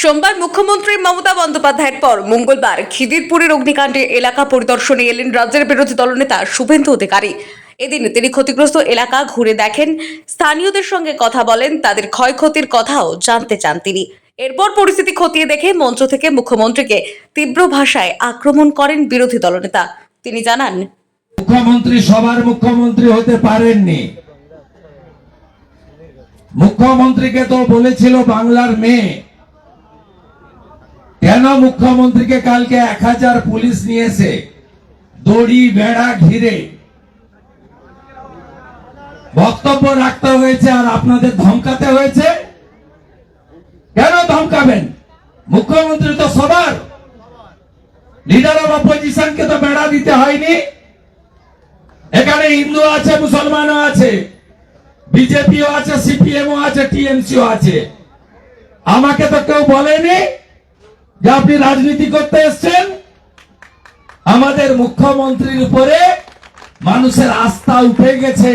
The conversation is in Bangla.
সোমবার মুখ্যমন্ত্রী মমতা বন্দ্যোপাধ্যায়ের পর মঙ্গলবার খিদিরপুরের অগ্নিকাণ্ডে এলাকা পরিদর্শনে এলেন রাজ্যের বিরোধী দলনেতা শুভেন্দু অধিকারী। এদিন তিনি ক্ষতিগ্রস্ত এলাকা ঘুরে দেখেন, স্থানীয়দের সঙ্গে কথা বলেন, তাদের ক্ষয়ক্ষতির কথাও জানতে চান তিনি। এরপর পরিস্থিতি খতিয়ে দেখে মঞ্চ থেকে মুখ্যমন্ত্রীকে তীব্র ভাষায় আক্রমণ করেন বিরোধী দলনেতা। তিনি জানান, মুখ্যমন্ত্রী সবার মুখ্যমন্ত্রী হতে পারেননি। মুখ্যমন্ত্রীকে তো বলেছিল বাংলার মেয়ে। কেন মুখ্যমন্ত্রীকে কালকে এক হাজার পুলিশ নিয়েছে? দড়ি, বেড়া, ঘিরে। বক্তব্য রাখতে হয়েছে আর আপনাদের ধমকাতে হয়েছে? কেন ধমকাবেন? মুখ্যমন্ত্রী তো সবার। লিডার অফ অপোজিশনকে তো বেড়া দিতে হয়নি। এখানে হিন্দু আছে, মুসলমানও আছে, বিজেপিও আছে, সিপিএমও আছে, টিএমসিও আছে। আমাকে তো কেউ বলেনি যে আপনি রাজনীতি করতে এসছেন আমাদের মুখ্যমন্ত্রীর উপরে মানুষের আস্থা উঠে গেছে।